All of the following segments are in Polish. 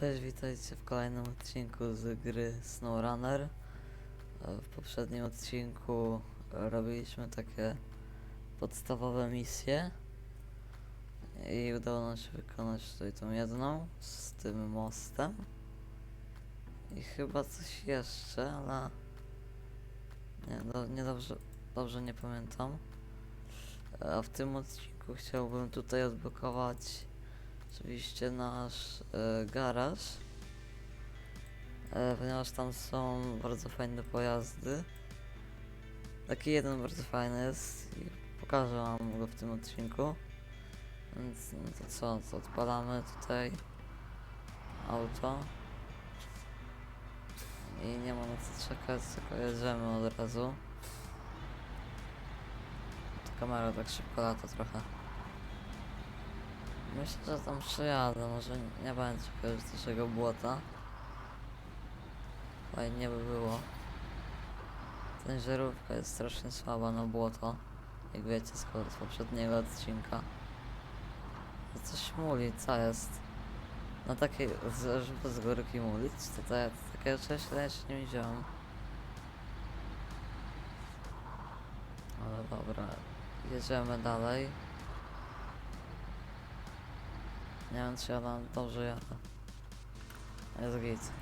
Cześć, witajcie w kolejnym odcinku z gry SnowRunner. E, W poprzednim odcinku robiliśmy takie podstawowe misje i udało nam się wykonać tutaj tą jedną z tym mostem i chyba coś jeszcze, ale nie, do, nie dobrze, dobrze nie pamiętam. E, A w tym odcinku chciałbym tutaj odblokować oczywiście nasz e, garaż, e, ponieważ tam są bardzo fajne pojazdy. Taki jeden bardzo fajny jest i pokażę wam go w tym odcinku. Więc no to co, to odpalamy tutaj auto. I nie ma na co czekać, tylko jedziemy od razu. Ta kamera tak szybko lata trochę. Myślę, że tam przyjadę, może nie będzie dużego błota. Fajnie by było. Ciężarówka jest strasznie słaba na błoto. Jak wiecie z, z poprzedniego odcinka. To coś muli, co jest? Na takiej, żeby z górki mulić, to, to ja takiego czegoś jeszcze nie widziałem. Ale dobra, jedziemy dalej. Nie wiem czy tam dobrze jadę. Jest git.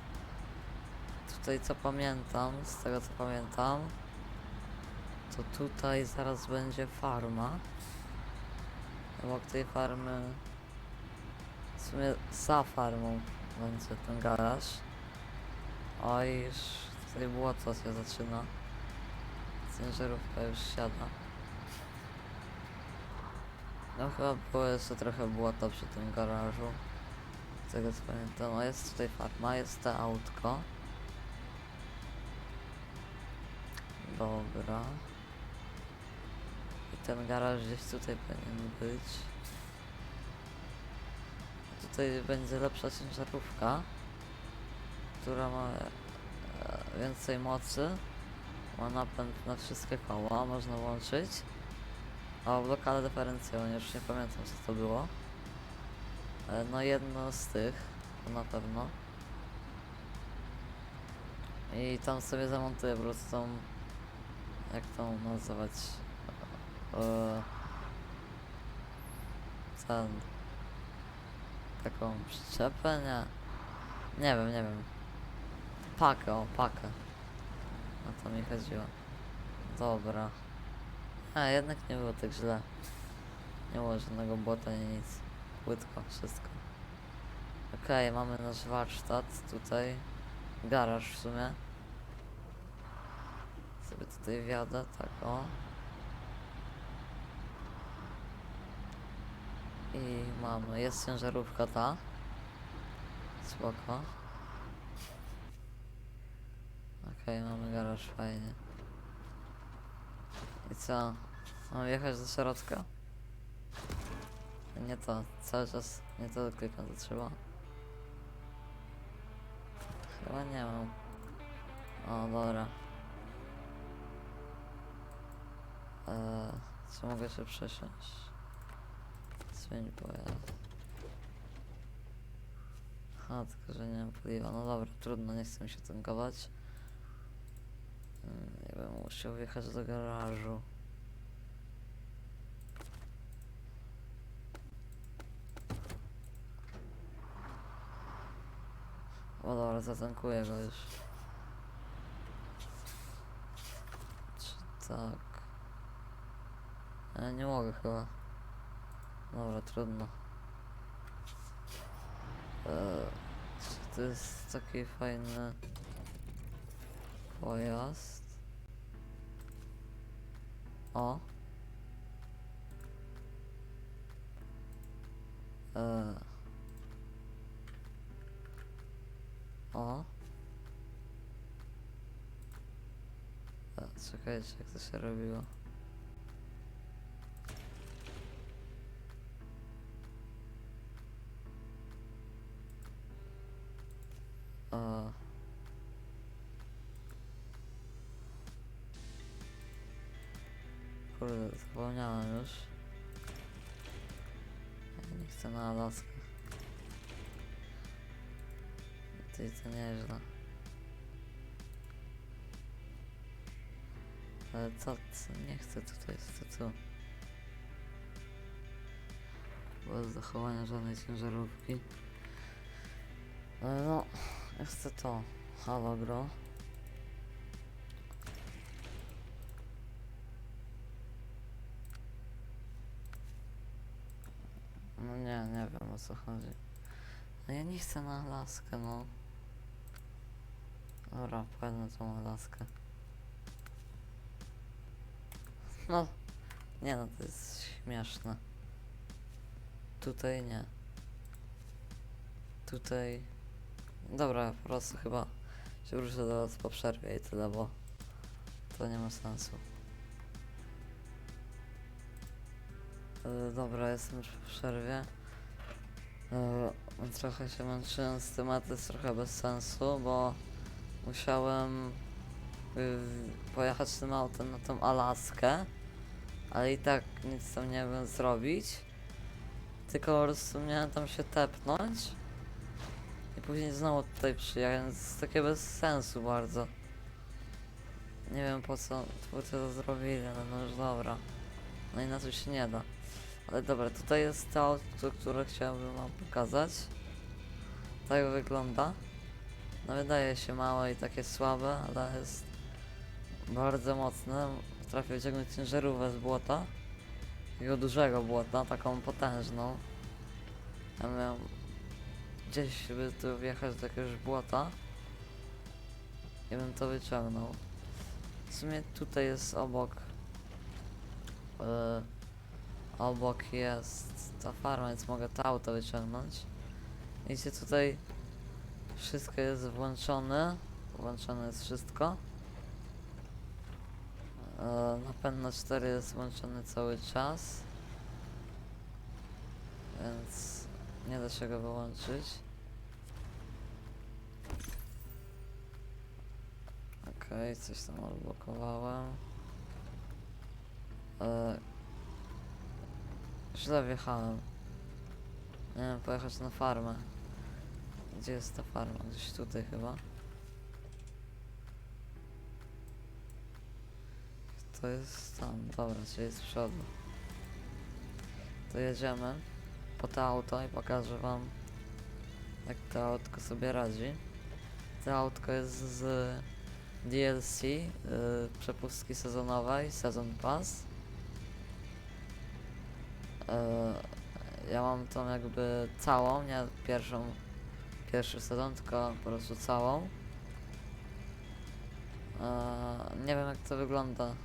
Tutaj co pamiętam, z tego co pamiętam, to tutaj zaraz będzie farma. Obok tej farmy, w sumie za farmą będzie ten garaż. O i już tutaj błoto się zaczyna. Ciężarówka już siada. No chyba było jeszcze trochę błota przy tym garażu. Z tego co pamiętam. Jest tutaj farma, jest to autko. Dobra. I ten garaż gdzieś tutaj powinien być. Tutaj będzie lepsza ciężarówka, która ma e, więcej mocy. Ma napęd na wszystkie koła, można włączyć. O, blokadę dyferencjalną, już nie pamiętam co to było. No jedno z tych, to na pewno. I tam sobie zamontuję po prostu tą, jak to nazywać, e, ten, taką przyczepę, nie, nie wiem, nie wiem. Pakę, o, pakę. O to mi chodziło. Dobra. A jednak nie było tak źle. Nie było żadnego błota, nie nic. Płytko, wszystko. Okej, mamy nasz warsztat tutaj. Garaż w sumie. Sobie tutaj wjadę, tak o. I mamy, jest ciężarówka ta. Spoko. Okej, mamy garaż, fajnie. I co? Mam jechać do środka? Nie to, cały czas nie to klikam, to trzeba. Chyba nie mam. O, dobra. Eee, czy mogę się przesiąść? Zmień pojazd. Aha, tylko że nie mam paliwa. No dobra, trudno, nie chcę się tankować. Mm, Ja musiał wjechać do garażu. O dobra, zatankuję go już. Czy tak? Ja nie mogę chyba. Dobra, trudno. Eee, to jest taki fajny pojazd? O. Eee. O. A, czekajcie, jak to się robiło. Ale co, co nie chcę tutaj, co tu? Bez zachowania żadnej ciężarówki. Ale no, ja chcę to. Halo gro. No nie, nie wiem o co chodzi. No ja nie chcę na Alaskę, no. Dobra, pojadę na tą. No, nie no, to jest śmieszne. Tutaj nie. Tutaj... Dobra, po prostu chyba się wrócę do was po przerwie i tyle, bo to nie ma sensu. E, dobra, jestem już po przerwie. E, trochę się męczyłem z tym, to jest trochę bez sensu, bo musiałem y, pojechać tym autem na tą Alaskę, ale i tak nic tam nie wiem zrobić. Tylko po prostu miałem tam się tepnąć i później znowu tutaj to jest takie bez sensu bardzo. Nie wiem po co, co to zrobili, ale no już dobra. No inaczej się nie da. Ale dobra, tutaj jest to auto, które chciałbym wam pokazać. Tak wygląda. No wydaje się małe i takie słabe, ale jest bardzo mocne. Potrafię wyciągnąć ciężarówkę z błota. Takiego dużego błota, taką potężną. Ja miałem gdzieś by tu wjechać do jakiegoś błota. I bym to wyciągnął. W sumie tutaj jest obok. Yy, obok jest ta farma, więc mogę to auto wyciągnąć. Widzicie tutaj wszystko jest włączone. Włączone jest wszystko. E, napęd na 4 jest włączony cały czas. Więc nie da się go wyłączyć. Okej, coś tam odblokowałem. E, źle wjechałem. Nie wiem, pojechać na farmę. Gdzie jest ta farma? Gdzieś tutaj chyba. To jest tam, dobra, czyli z przodu. To jedziemy po to auto i pokażę wam jak to autko sobie radzi. To autko jest z DLC, yy, przepustki sezonowej, Season Pass. Yy, ja mam tą jakby całą, nie pierwszą, pierwszy sezon, tylko po prostu całą. Yy, nie wiem jak to wygląda.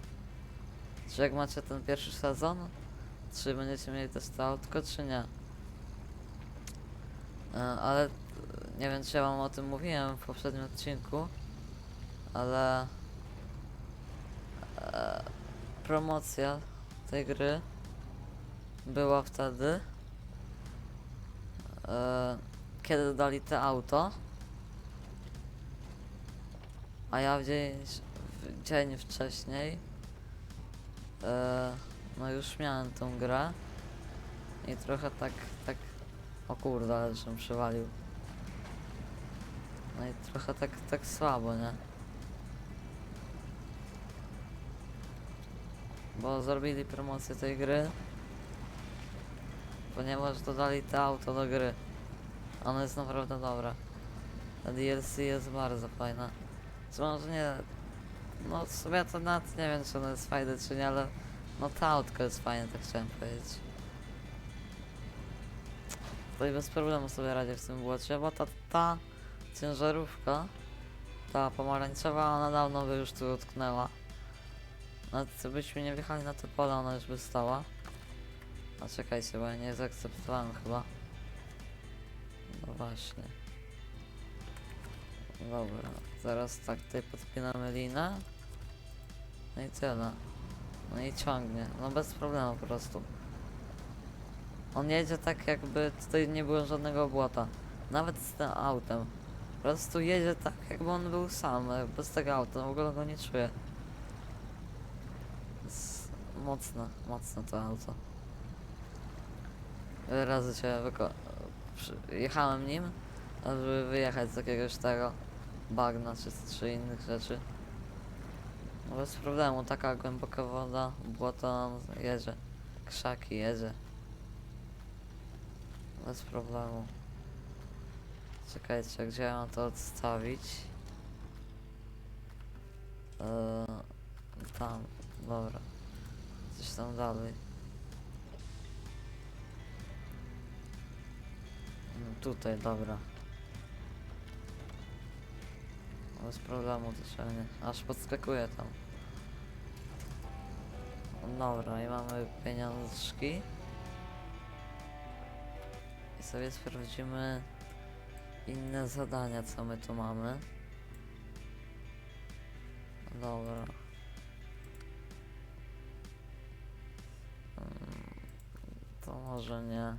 Czy jak macie ten pierwszy sezon, czy będziecie mieli też to autko, czy nie? E, ale nie wiem, czy ja wam o tym mówiłem w poprzednim odcinku, ale e, promocja tej gry była wtedy, e, kiedy dodali te auto, a ja w dzień, w dzień wcześniej e, no już miałem tą grę i trochę tak, tak, o kurde, ale żem przywalił. No i trochę tak, tak słabo, nie? Bo zrobili promocję tej gry, ponieważ dodali to auto do gry. Ono jest naprawdę dobre. DLC jest bardzo fajne. Co może nie... No w sumie to nawet nie wiem czy ono jest fajne czy nie, ale no to autko jest fajne, tak chciałem powiedzieć. Tutaj bez problemu sobie radzię w tym błocie, bo ta, ta ciężarówka, ta pomarańczowa, ona dawno by już tu utknęła. Nawet byśmy nie wjechali na to pole, ona już by stała. A czekajcie, bo ja nie zaakceptowałem chyba. No właśnie. Dobra, zaraz tak tutaj podpinamy linę. No i tyle. No i ciągnie, no bez problemu po prostu. On jedzie tak jakby tutaj nie było żadnego błota. Nawet z tym autem. Po prostu jedzie tak jakby on był sam, bez tego auta, w ogóle go nie czuję. Jest mocne, mocne to auto. Wiele razy cię wyko... jechałem nim żeby wyjechać z jakiegoś tego bagna czy, czy innych rzeczy. No bez problemu, taka głęboka woda, błoto jedzie, krzaki jedzie. Bez problemu. Czekajcie, gdzie ja mam to odstawić? Eee, tam, dobra. Coś tam dalej. Mm, Tutaj, dobra. Bez problemu ciągnie. Aż podskakuje tam. Dobra, i mamy pieniążki. I sobie sprawdzimy inne zadania, co my tu mamy. Dobra. Mm, To może nie.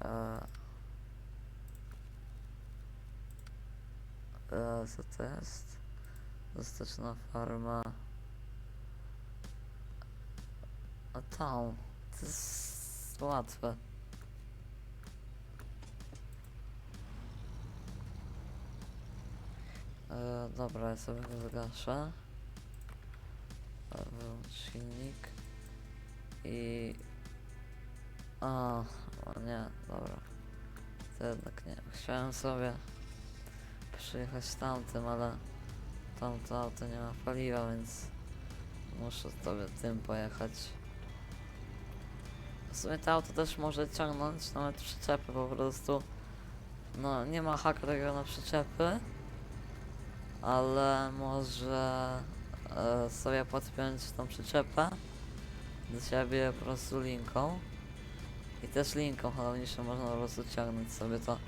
Eee. Eee, co to jest? Farma. A tam. To jest łatwe. E, dobra, ja sobie go zgaszę. Wyłącz silnik. I... A, o nie, dobra. To jednak nie. Chciałem sobie przyjechać tamtym, ale tamto auto nie ma paliwa, więc muszę sobie tym pojechać. W sumie to auto też może ciągnąć nawet przyczepy po prostu. No, nie ma haka tego na przyczepy, ale może e, sobie podpiąć tą przyczepę do siebie po prostu linką. I też linką holowniczą można po prostu ciągnąć sobie to.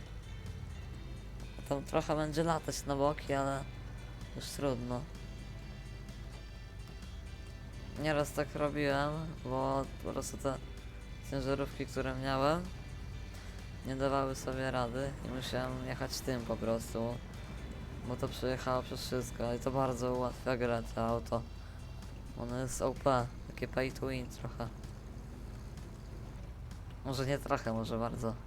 Tam trochę będzie latać na boki, ale już trudno. Nieraz tak robiłem, bo po prostu te ciężarówki, które miałem, nie dawały sobie rady i musiałem jechać tym po prostu, bo to przejechało przez wszystko i to bardzo ułatwia grę to auto. Ono jest OP, takie pay to win trochę. Może nie trochę, może bardzo.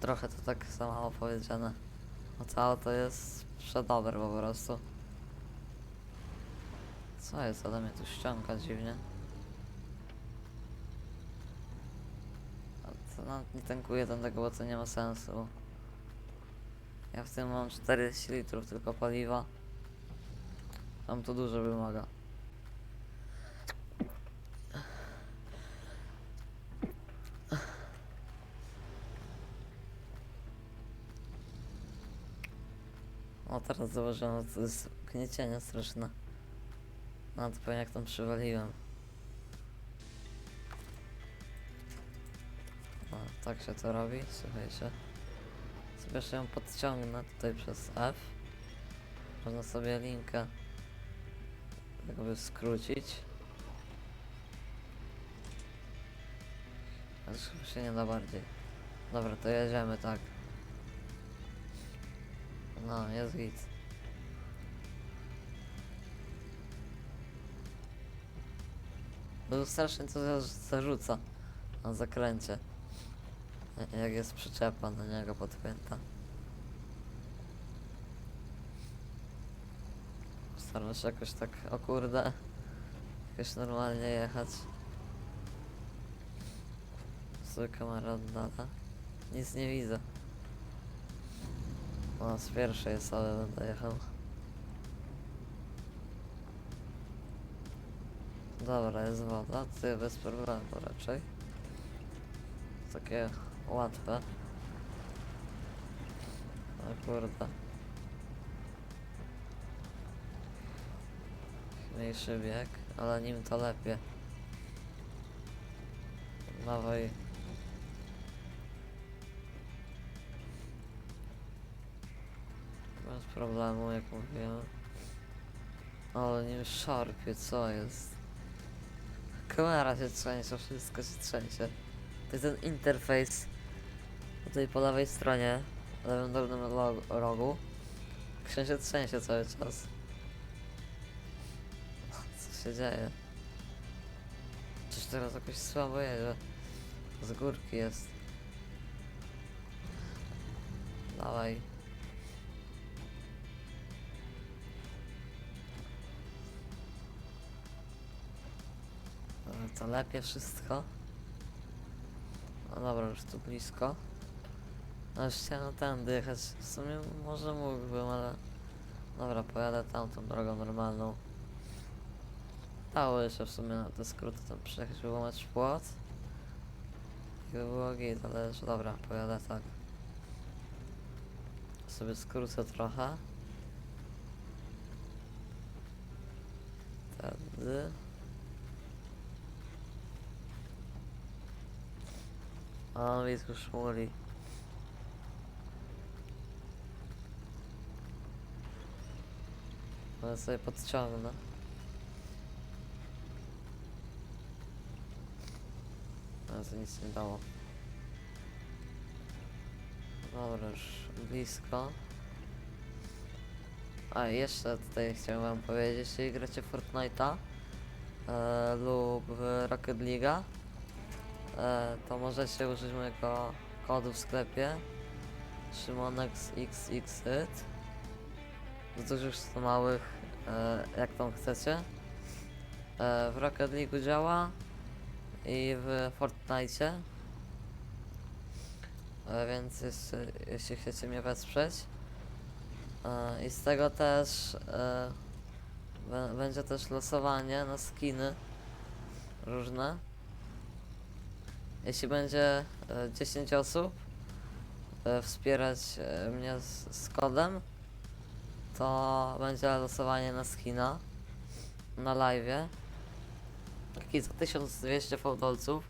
Trochę to tak za mało powiedziane. No to jest przedobre po prostu. Co jest, ale mnie tu ściąga dziwnie. A to nawet nie tankuję ten tego, bo to nie ma sensu. Ja w tym mam 40 litrów tylko paliwa. Tam to dużo wymaga. O, teraz zauważyłem, że to jest gniecienie straszne. No to jak tam przywaliłem. O, tak się to robi, słuchajcie. Sobie jeszcze ją podciągnę tutaj przez F. Można sobie linkę jakby skrócić. Ale się nie da bardziej. Dobra, to jedziemy tak. No, jest git. Był strasznie za- zarzuca na zakręcie. Ja- Jak jest przyczepa na niego podpięta. Staram się jakoś tak, o kurde, jakoś normalnie jechać. Sobie kamera oddala. Nic nie widzę. O, z pierwszej sobie będę jechał. Dobra, jest woda, ty bez problemu raczej. Takie łatwe. O kurde. Mniejszy bieg, ale nim to lepiej. Dawaj. Problemu, jak mówiłem. Ale nim szarpie, co jest? Kamera się trzęsie, wszystko się trzęsie. To jest ten interfejs tutaj po lewej stronie, lewym dolnym rogu. Jak się trzęsie cały czas. Co się dzieje? Czyż teraz jakoś słabo jedzie? Z górki jest. Dawaj. To lepiej wszystko. No dobra, już tu blisko. No już chciałem tędy jechać. W sumie może mógłbym, ale... Dobra, pojadę tamtą drogą normalną. Dało jeszcze w sumie na te skróty tam przejechać, wyłamać płot. I by było git, ale już dobra, pojadę tak. Sobie skrócę trochę. Tędy. A, widzę już szmuli. Ale sobie podciągnę. Ale to nic nie dało. Dobra, już blisko. A jeszcze tutaj chciałem wam powiedzieć, jeśli gracie Fortnite'a e, lub Rocket League'a, to możecie użyć mojego kodu w sklepie SzymonexXXYT z dużych czy małych, e, jak tam chcecie. E, w Rocket League działa i w Fortnite. E, więc jeszcze, jeśli chcecie mnie wesprzeć. E, I z tego też e, bę- będzie też losowanie na skiny różne. Jeśli będzie e, 10 osób e, wspierać e, mnie z, z kodem, to będzie losowanie na skina na live. Taki za 1200 fałdolców.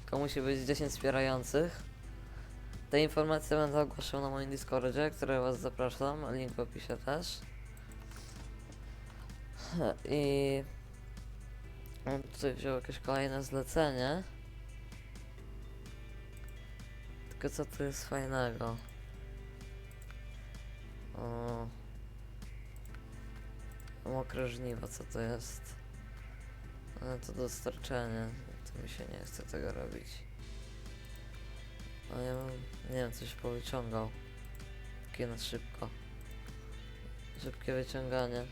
Tylko musi być 10 wspierających. Te informacje będę ogłaszał na moim Discordzie, który was zapraszam. Link w opisie też. I on tutaj wziął jakieś kolejne zlecenie. Tylko co tu jest fajnego? O. Mokre żniwo, co to jest? Ale to dostarczenie. To mi się nie chce tego robić. A ja mam, nie wiem, coś powyciągał. Takie na szybko. Szybkie wyciąganie.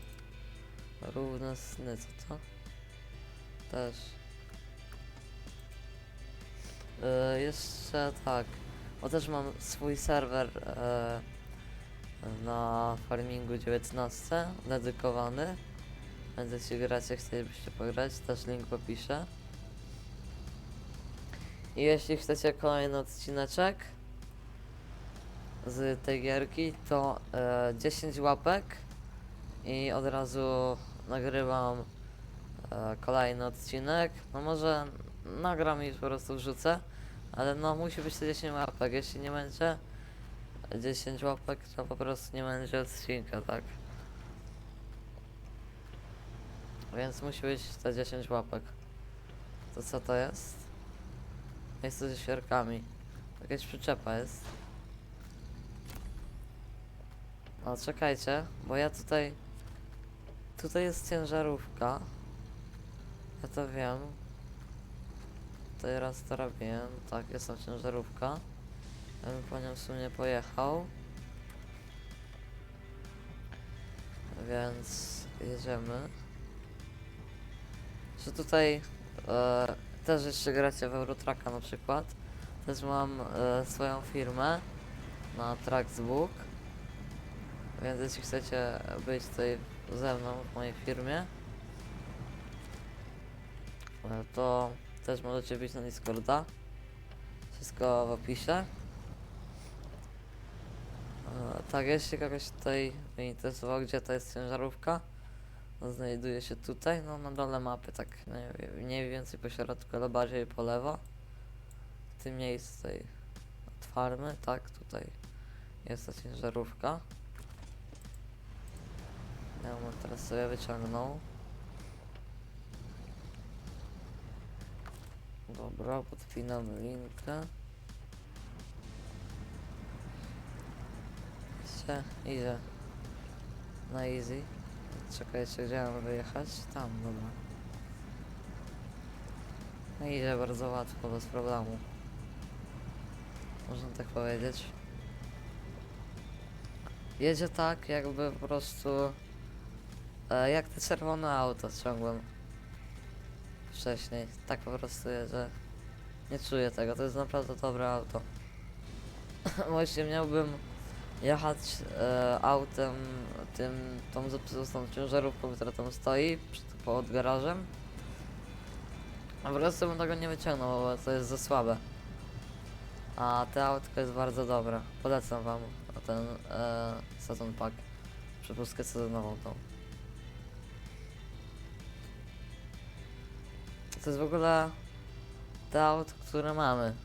Równe sny, co to? Też. Yy, jeszcze tak. Bo też mam swój serwer yy, na Farmingu 19 dedykowany. Więc jeśli gracie, chcielibyście pograć, też link w opisie. I jeśli chcecie kolejny odcineczek z tej gierki, to e, 10 łapek i od razu nagrywam e, kolejny odcinek. No może nagram i po prostu wrzucę, ale no musi być te 10 łapek. Jeśli nie będzie 10 łapek, to po prostu nie będzie odcinka, tak? Więc musi być te 10 łapek. To co to jest? To ze świerkami. Jakaś przyczepa jest. O, czekajcie, bo ja tutaj... Tutaj jest ciężarówka. Ja to wiem. Tutaj raz to robiłem. Tak, jest tam ciężarówka. Ja bym po nią w sumie pojechał. Więc jedziemy. Że tutaj e, też jeszcze gracie w Eurotracka na przykład. Też mam e, swoją firmę na Tracksbook. Więc jeśli chcecie być tutaj ze mną w mojej firmie, e, to też możecie być na Discorda. Wszystko w opisie. E, tak, jeśli kogoś tutaj interesowało, gdzie to jest ciężarówka, znajduje się tutaj, no na dole mapy, tak mniej- więcej po środku, ale bardziej po lewo. W tym miejscu od farmy, tak, tutaj jest ta ciężarówka. Ja ją teraz sobie wyciągnął. Dobra, podpinamy linkę. Idzie, idzie. Na easy. Czekajcie, gdzie mam wyjechać? Tam, dobra. No idzie bardzo łatwo, bez problemu. można tak powiedzieć. Jedzie tak, jakby po prostu e, jak te czerwone auto ciągłem wcześniej. Tak po prostu jedzie. Nie czuję tego, to jest naprawdę dobre auto. Właśnie miałbym jechać e, autem tym, tą zepsutą ciężarówką, która tam stoi przed, pod garażem. A po prostu bym tego nie wyciągnął, bo to jest za słabe. A te autko jest bardzo dobre. Polecam wam ten e, sezon pack. Przepustkę sezonową tą. To jest w ogóle te auto, które mamy.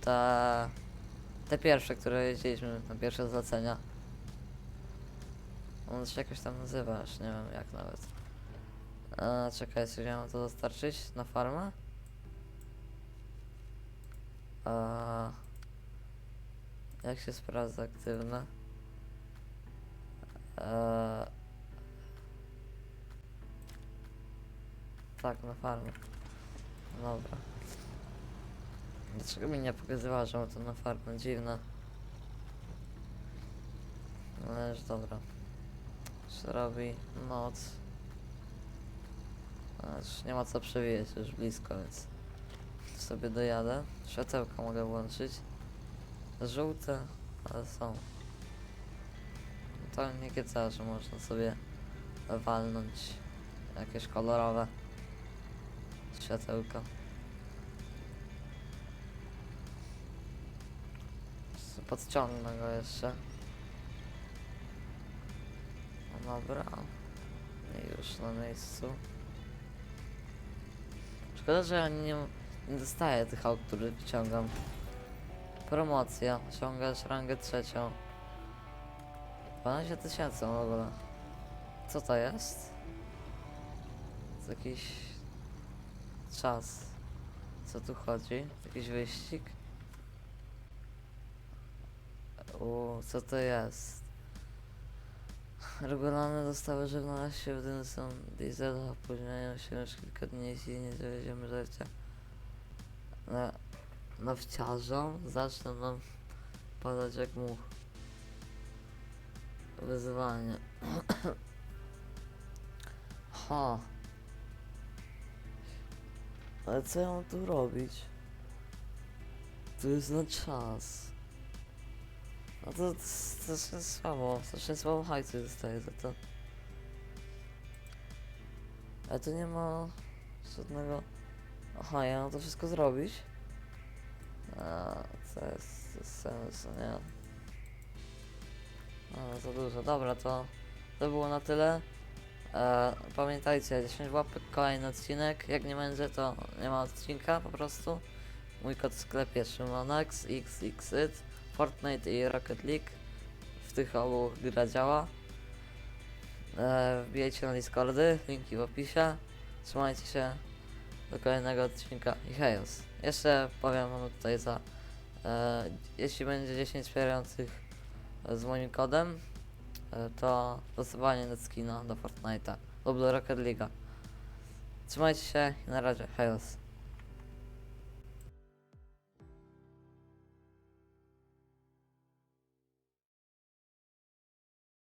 Te, te pierwsze, które jeździliśmy na pierwsze zlecenia. On się jakoś tam nazywa, już nie wiem jak nawet. E, czekajcie, gdzie mam to dostarczyć? Na farmę? A jak się sprawdza aktywne? Eee, tak, na farmę. Dobra. Dlaczego mi nie pokazywała, że to na farmę? Dziwne. Ale już dobra. Już robi noc. Już nie ma co przewijać, już blisko, więc sobie dojadę. Światełka mogę włączyć. Żółte, ale są. To nie GCA, że można sobie walnąć jakieś kolorowe światełka. S- Podciągnę go jeszcze. No dobra. I już na miejscu. Szkoda, że ja nie, nie dostaję tych aut, które wyciągam. Promocja. Osiągasz rangę trzecią. 12 tysięcy w ogóle. Co to jest? To jakiś czas. Co tu chodzi? Jakiś wyścig? U, co to jest? Regularne dostawy żywności w tym są diesel, opóźniają się już kilka dni, jeśli nie dowiedziemy życia. Na, nawciarzą zaczną nam padać jak much. Wyzwanie. ha. Ale co ja mam tu robić? To jest na czas. No to, to strasznie słabo, strasznie słabo hajsu dostaję za to. Ale tu nie ma żadnego... Aha, ja mam to wszystko zrobić? A, to jest bez sensu, nie? No, za dużo. Dobra, to, to było na tyle. E, pamiętajcie, 10 łapek, kolejny odcinek. Jak nie będzie, to nie ma odcinka po prostu. Mój kod w sklepie Szymonax, XXIT, Fortnite i Rocket League. W tych obu gra działa. E, wbijajcie na Discordy, linki w opisie. Trzymajcie się do kolejnego odcinka i hejos. Jeszcze powiem wam tutaj za... E, jeśli będzie 10 wspierających z moim kodem, to dostawanie net skina do Fortnite'a lub do Rocket League'a. Trzymajcie się i na razie, hejos.